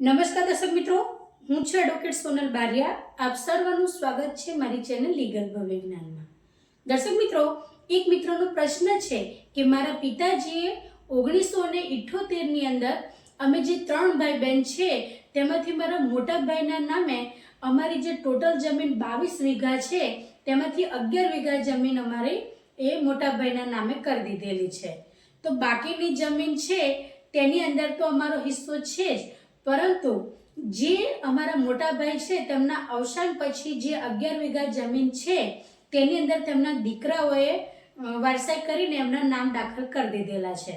નમસ્કાર દર્શક મિત્રો, હું છું એડવોકેટ સોનલ બારિયા. આપ સર્વનું સ્વાગત છે મારી ચેનલ લીગલ ભવિજ્ઞાનમાં દર્શક મિત્રો, એક મિત્રોનો પ્રશ્ન છે કે મારા પિતાજીએ ઓગણીસો ને ઇઠ્ઠોતેરની અંદર અમે જે ત્રણ ભાઈ બહેન છે, તેમાંથી મારા મોટા ભાઈના નામે અમારી જે ટોટલ જમીન બાવીસ વીઘા છે, તેમાંથી અગિયાર વીઘા જમીન અમારી એ મોટા ભાઈના નામે કરી દીધેલી છે. તો બાકીની જમીન છે, તેની અંદર તો અમારો હિસ્સો છે જ. પરંતુ જે અમારા મોટા ભાઈ છે, તેમના અવસાન પછી જે અગિયાર વીઘા જમીન છે, તેની અંદર તેમના દીકરાઓએ વારસાઈ કરીને એમના નામ દાખલ કરી દીધેલા છે.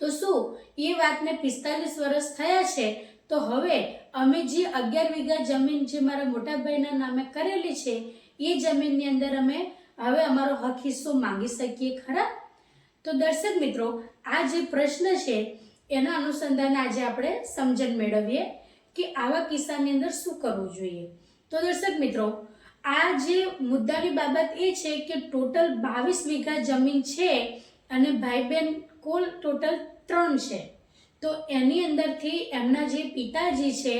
તો શું એ વાતને પિસ્તાલીસ વર્ષ થયા છે? તો હવે અમે જે અગિયાર વીઘા જમીન જે મારા મોટાભાઈના નામે કરેલી છે, એ જમીનની અંદર અમે હવે અમારો હક હિસ્સો માંગી શકીએ, ખરા? તો દર્શક મિત્રો, આ જે પ્રશ્ન છે એના અનુસંધાને આજે આપણે સમજણ મેળવીએ કે આવા કિસ્સાની અંદર શું કરવું જોઈએ. તો દર્શક મિત્રો, આ જે મુદ્દાની બાબત એ છે કે ટોટલ બાવીસ વીઘા જમીન છે અને ભાઈ બહેન કુલ ટોટલ ત્રણ છે. તો એની અંદરથી એમના જે પિતાજી છે,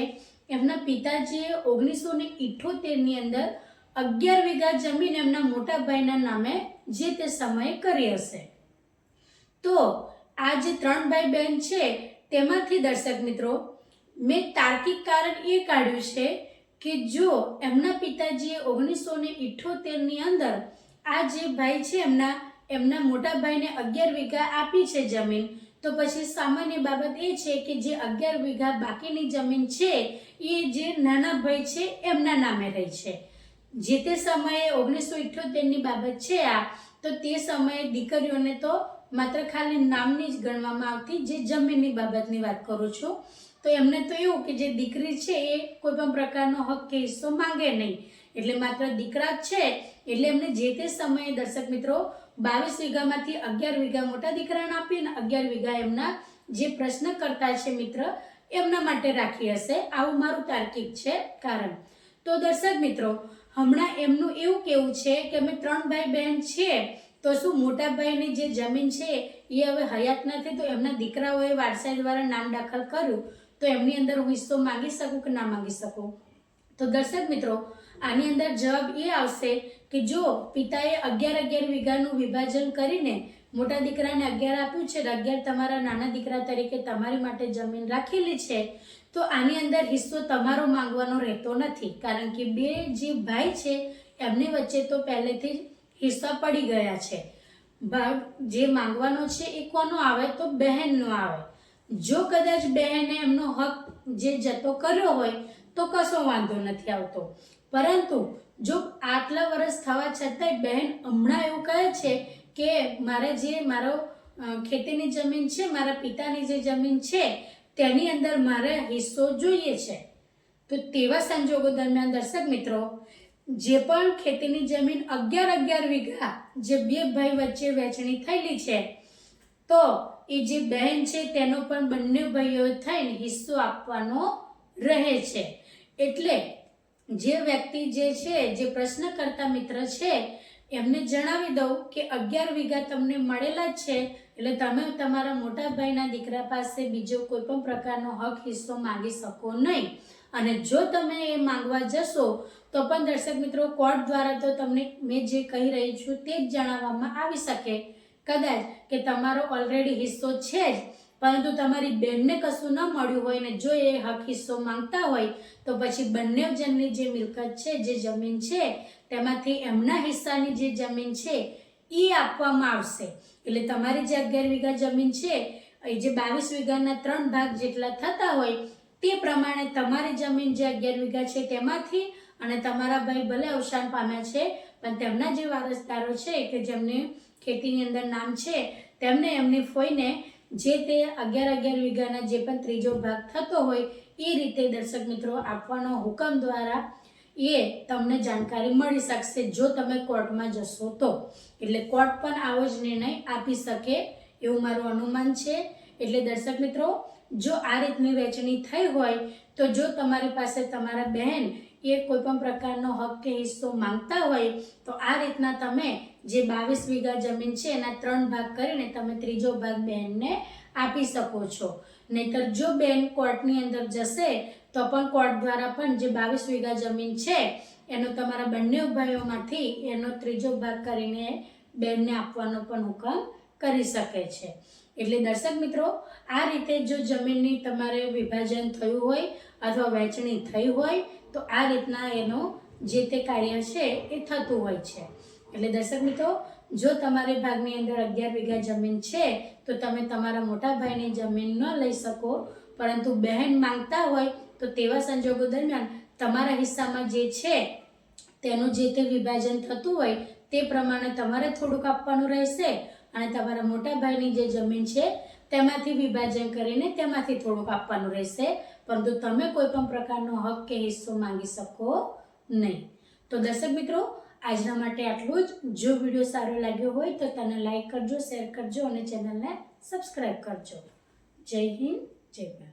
એમના પિતાજીએ ઓગણીસો ને ઇઠોતેરની અંદર અગિયાર વીઘા જમીન એમના મોટા ભાઈના નામે જે તે સમયે કરી હશે. તો આ જે ત્રણ ભાઈ બહેન છે, તેમાંથી દર્શક મિત્રો, મેં તાર્કિક કારણ એ કાઢ્યું છે કે જો એમના પિતાજીએ ઓગણીસો ને ઇઠ્ઠોતેરની અંદર આ જે ભાઈ છે, એમના એમના મોટા ભાઈને અગિયાર વીઘા આપી છે જમીન, તો પછી સામાન્ય બાબત એ છે કે જે અગિયાર વીઘા બાકીની જમીન છે, એ જે નાના ભાઈ છે, એમના નામે રહી છે. જે તે સમયે ઓગણીસો ઇઠ્યોતેરની બાબત છે આ, તો તે સમયે દીકરીઓને તો માત્ર ખાલી નામની જ ગણવામાં આવતી જે જમીનની બાબતની વાત કરું છું. તો એમને તો એવું કે જે દીકરી છે એ કોઈ પણ પ્રકારનો હક કે હિસ્સો માંગે નહીં. એટલે માત્ર દીકરા જ છે, એટલે એમને જે તે સમયે દર્શક મિત્રો બાવીસ વીઘામાંથી અગિયાર વીઘા મોટા દીકરાને આપી અને અગિયાર વીઘા એમના જે પ્રશ્ન કરતા છે મિત્ર, એમના માટે રાખી હશે. આવું મારું તાર્કિક છે કારણ. તો દર્શક મિત્રો હમણાં એમનું એવું કેવું છે કે અમે ત્રણ ભાઈ બહેન છીએ તો શું મોટા ભાઈની જે જમીન છે એ હવે હયાત નથી? તો એમના દીકરાઓએ વારસાઈ દ્વારા નામ દાખલ કર્યું. તો એમની અંદર હું હિસ્સો માંગી શકું કે ના માગી શકું? તો દર્શક મિત્રો, આની અંદર જવાબ એ આવશે કે જો પિતાએ અગિયાર અગિયાર વીઘાનું વિભાજન કરીને મોટા દીકરાને અગિયાર આપ્યું છે અગિયાર તમારા નાના દીકરા તરીકે તમારી માટે જમીન રાખેલી છે તો આની અંદર હિસ્સો તમારો માંગવાનો રહેતો નથી. કારણ કે બે જે ભાઈ છે, એમની વચ્ચે તો પહેલેથી હિસ્સા પડી ગયા છે. ભાગ જે માંગવાનો છે એ કોનો આવે તો બહેનનો આવે. જો કદાચ બહેને એમનો હક જે જતો કર્યો હોય, તો કશો વાંધો નથી આવતો. પરંતુ જો આટલા વર્ષ થવા છતાંય બહેન હમણાં એવું કહે છે કે મારે જે મારો ખેતીની જમીન છે, મારા પિતાની જે જમીન છે તેની અંદર મારે હિસ્સો જોઈએ છે. તો તેવા સંજોગો દરમિયાન દર્શક મિત્રો, જે પણ ખેતીની જમીન અગિયાર અગિયાર વીઘા જે બે ભાઈ વચ્ચે વહેંચણી થયેલી છે, તો એ જે બહેન છે તેનો પણ બંને ભાઈઓ થઈને હિસ્સો આપવાનો રહે છે. એટલે જે વ્યક્તિ જે છે, જે પ્રશ્ન કરતા મિત્ર છે એમને જણાવી દઉં કે અગિયાર વીઘા તમને મળેલા જ છે, એટલે તમે તમારા મોટા ભાઈના દીકરા પાસે બીજો કોઈ પણ પ્રકારનો હક, હિસ્સો માંગી શકો નહીં. અને જો તમે એ માંગવા જશો, તો પણ દર્શક મિત્રો, કોર્ટ દ્વારા તો તમને મેં જે કહી રહી છું તે જ જણાવવામાં આવી શકે. કદાચ કે તમારો ઓલરેડી હિસ્સો છે જ પરંતુ તમારી બેનને કશું ન મળ્યું હોય ને જો એ હક હિસ્સો માંગતા હોય, તો પછી બંને જણની જે મિલકત છે, જે જમીન છે, તેમાંથી એમના હિસ્સાની જે જમીન છે એ આપવામાં આવશે. એટલે તમારી જે અગિયાર વીઘા જમીન છે, એ જે બાવીસ વીઘાના ત્રણ ભાગ જેટલા થતા હોય, તે પ્રમાણે તમારી જમીન જે અગિયાર વીઘા છે તેમાંથી અને તમારા ભાઈ ભલે અવસાન પામ્યા છે, પણ તેમના જે વારસદારો છે, કે જેમને ખેતીની અંદર નામ છે, તેમને એમની ફોઈને જે તે અગિયાર અગિયાર વીઘાના જે પણ ત્રીજો ભાગ થતો હોય એ રીતે દર્શક મિત્રો આપવાનો હુકમ દ્વારા એ તમને જાણકારી મળી શકશે જો તમે કોર્ટમાં જશો તો. એટલે કોર્ટ પણ આવો જ નિર્ણય આપી શકે એવું મારું અનુમાન છે. એટલે દર્શક મિત્રો, જો આ રીતની વહેંચણી થઈ હોય તો જો તમારી પાસે તમારા બહેન એ કોઈ પણ પ્રકારનો હક કે હિસ્સો માંગતા હોય તો આ રીતના તમે જે બાવીસ વીઘા જમીન છે, એના ત્રણ ભાગ કરીને તમે ત્રીજો ભાગ બહેનને આપી શકો છો. નહીતર જો બેન કોર્ટની અંદર જશે, તો પણ કોર્ટ દ્વારા પણ જે બાવીસ વીઘા જમીન છે, એનો તમારા બંને ભાઈઓમાંથી એનો ત્રીજો ભાગ કરીને બેનને આપવાનો પણ હુકમ કરી શકે છે. એટલે દર્શક મિત્રો, આ રીતે જો જમીનની તમારે વિભાજન થયું હોય અથવા વહેંચણી થઈ હોય, તો આ રીતના એનો જે તે કાર્ય છે, એ થતું હોય છે. એટલે દર્શક મિત્રો, જો તમારે ભાગની અંદર અગિયાર વીઘા જમીન છે, તો તમે તમારા મોટા ભાઈની જમીન ન લઈ શકો. પરંતુ બહેન માંગતા હોય તો તેવા સંજોગો દરમિયાન તમારા હિસ્સામાં જે છે, તેનું જે તે વિભાજન થતું હોય, તે પ્રમાણે તમારે થોડુંક આપવાનું રહેશે. અને તમારા મોટા ભાઈની જે જમીન છે, તેમાંથી વિભાજન કરીને તેમાંથી થોડુંક આપવાનું રહેશે. પરંતુ તમે કોઈ પણ પ્રકારનો હક કે હિસ્સો માંગી શકો નહીં. તો દર્શક મિત્રો આજના માટે આટલું જ. જો વીડિયો સારો લાગ્યો હોય તો તેને લાઈક કરજો, શેર કરજો અને ચેનલને સબસ્ક્રાઈબ કરજો. જય હિન્દ, જય ભારત.